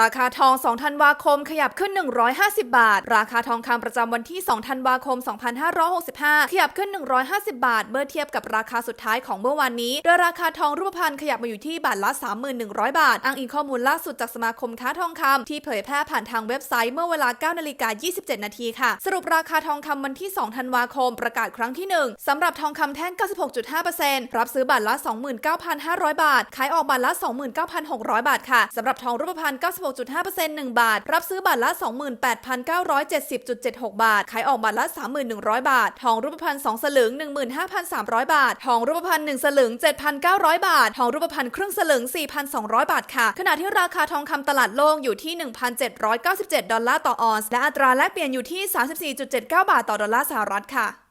ราคาทอง 2 ธันวาคม ขยับขึ้น 150 บาท ราคาทองคำประจำวันที่ 2 ธันวาคม 2565 ขยับขึ้น 150 บาท เมื่อเทียบกับราคาสุดท้ายของเมื่อวานนี้ โดยราคาทองรูปพรรณขยับมาอยู่ที่บาทละ 3,100 บาท อ้างอิงข้อมูลล่าสุดจากสมาคมค้าทองคำที่เผยแพร่ผ่านทางเว็บไซต์เมื่อเวลา 9 นาฬิกา 27 นาทีค่ะ สรุปราคาทองคำวันที่ 2 ธันวาคม ประกาศครั้งที่ 1 สำหรับทองคำแท่ง 96.5%รับซื้อบาทละ 29,500 บาท ขายออกบาทละ 29,600 บาทค่ะสำหรับทองรูปพรรณ96.5% 1 บาท รับซื้อบาทละ 28,970.76 บาท ขายออกบาทละ 3,100 บาท ทองรูปพรรณ2สลึง 15,300 บาท ทองรูปพรรณ1สลึง 7,900 บาท ทองรูปพรรณครึ่งสลึง 4,200 บาทค่ะ ขณะที่ราคาทองคำตลาดโลกอยู่ที่ 1,797 ดอลลาร์ต่อออนซ์ และอัตราแลกเปลี่ยนอยู่ที่ 34.79 บาทต่อดอลลาร์สหรัฐค่ะ